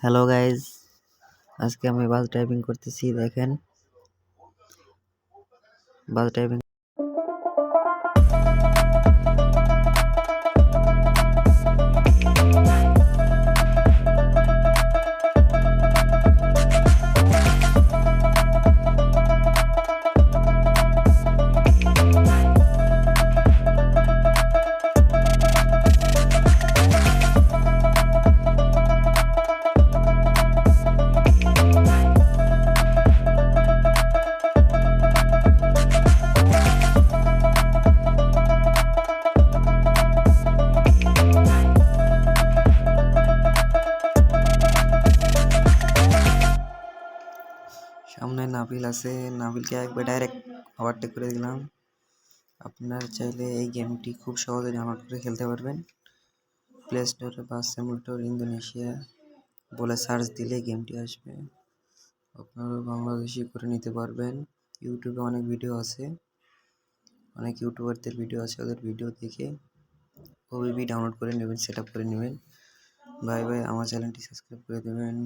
Hello guys আজকে আমি বাস driving করতেছি দেখেন। বাস ড্রাইভিং সামনে নাবিল আছে, নাবিলকে একবার ডাইরেক্ট ওভারটেক করে দিলাম। আপনার চাইলে এই গেমটি খুব সহজে ডাউনলোড করে খেলতে পারবেন। প্লে স্টোরে বা সিমুলেটর ইন্দোনেশিয়া বলে সার্চ দিলে গেমটি আসবে। আপনারা বাংলাদেশি করে নিতে পারবেন। ইউটিউবে অনেক ভিডিও আছে। অনেক ইউটিউবারদের ভিডিও আছে, ওদের ভিডিও দেখে ওবিবি ডাউনলোড করে নেবেন সেট করে নেবেন। বাই বাই আমার চ্যানেলটি সাবস্ক্রাইব করে দেবেন।